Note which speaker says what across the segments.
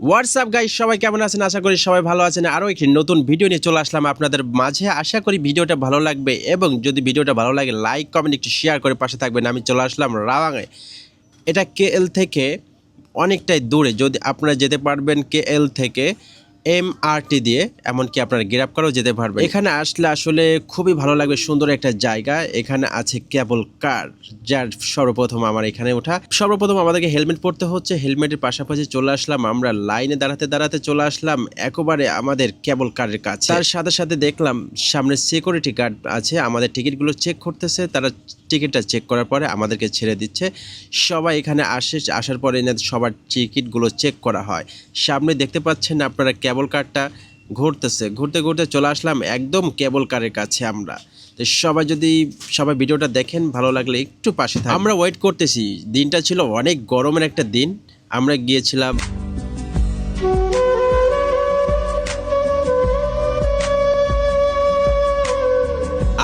Speaker 1: WhatsApp guys সবাই কেমন আছেন? আশা করি সবাই ভালো আছেন। আরও একটি নতুন ভিডিও নিয়ে চলে আসলাম আপনাদের মাঝে। আশা করি ভিডিওটা ভালো লাগবে এবং যদি ভিডিওটা ভালো লাগে লাইক কমেন্ট একটু শেয়ার করে পাশে থাকবেন। আমি চলে আসলাম রাওয়াঙে এটা কে এল থেকে অনেকটাই দূরে। যদি আপনারা যেতে পারবেন কে এল থেকে এম টি দিয়ে, এমনকি আপনারা গ্রাপ করেও যেতে পারবেন। এখানে আসলে আসলে খুবই ভালো লাগবে, সুন্দর একটা জায়গা। এখানে আছে কেবল কার যার সর্বপ্রথম আমার এখানে ওঠা। সর্বপ্রথম আমাদেরকে হেলমেট পরতে হচ্ছে। হেলমেটের পাশাপাশি চলে আসলাম, আমরা লাইনে দাঁড়াতে দাঁড়াতে চলে আসলাম একেবারে আমাদের কেবল কারের কাছে। তার সাথে সাথে দেখলাম, সামনে সিকিউরিটি গার্ড আছে, আমাদের টিকিটগুলো চেক করতেছে। তারা টিকিটটা চেক করার পরে আমাদেরকে ছেড়ে দিচ্ছে। সবাই এখানে আসে, আসার পরে সবার টিকিটগুলো চেক করা হয়। সামনে দেখতে পাচ্ছেন আপনারা কেবল কারটা ঘুরতেছে। ঘুরতে ঘুরতে চলে আসলাম একদম কেবল কারের কাছে আমরা। তো সবাই যদি, সবাই ভিডিওটা দেখেন, ভালো লাগলে একটু পাশে থাকুন। আমরা ওয়েট করতেছি। দিনটা ছিল অনেক গরমের একটা দিন। আমরা গিয়েছিলাম।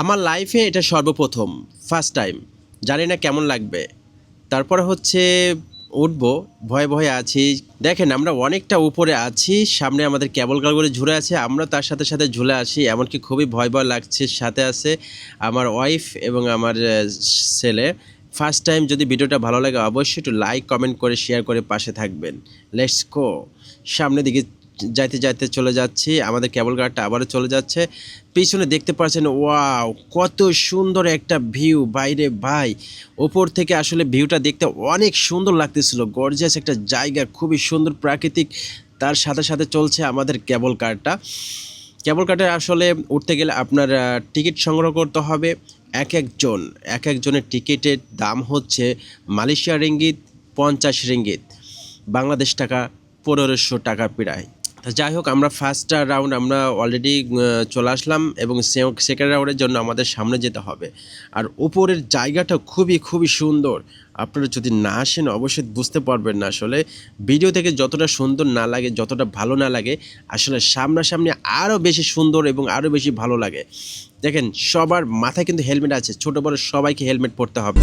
Speaker 1: আমার লাইফে এটা সর্বপ্রথম ফার্স্ট টাইম জানি না কেমন লাগবে। তারপরে হচ্ছে উঠবো, ভয়ে ভয়ে আছি। দেখেন, আমরা অনেকটা উপরে আছি, সামনে আমাদের কেবল কারগুলো ঝুলে আছে, আমরা তার সাথে সাথে ঝুলে আসি, এমনকি খুবই ভয় ভয় লাগছে, সাথে আছে আমার ওয়াইফ এবং আমার ছেলে। ফার্স্ট টাইম যদি ভিডিওটা ভালো লাগে, অবশ্যই একটু লাইক কমেন্ট করে শেয়ার করে পাশে থাকবেন। লেটস কো সামনের দিকে যাইতে যাইতে চলে যাচ্ছি। আমাদের কেবল কারটা আবারও চলে যাচ্ছে। পিছনে দেখতে পাচ্ছেন ওয়াও কত সুন্দর একটা ভিউ বাইরে ভাই, ওপর থেকে আসলে ভিউটা দেখতে অনেক সুন্দর লাগতেছিল। গর্জিয়াস একটা জায়গা, খুবই সুন্দর প্রাকৃতিক। তার সাথে সাথে চলছে আমাদের কেবল কারটা কেবল কার্ডে আসলে উঠতে গেলে আপনার টিকিট সংগ্রহ করতে হবে। এক একজন, এক একজনের টিকিটের দাম হচ্ছে মালয়েশিয়া রিঙ্গিত পঞ্চাশ রিঙ্গিত, বাংলাদেশ টাকা পনেরোশো টাকা প্রায় যাই হোক, আমরা ফার্স্ট রাউন্ড আমরা অলরেডি চলে আসলাম এবং সেকেন্ড রাউন্ডের জন্য আমাদের সামনে যেতে হবে। আর উপরের জায়গাটা খুবই খুবই সুন্দর। আপনারা যদি না আসেন, অবশ্যই বুঝতে পারবেন না আসলে। ভিডিও থেকে যতটা সুন্দর না লাগে, যতটা ভালো না লাগে, আসলে সামনাসামনি আরও বেশি সুন্দর এবং আরও বেশি ভালো লাগে। দেখেন, সবার মাথায় কিন্তু হেলমেট আছে, ছোটো বড় সবাইকে হেলমেট পরতে হবে।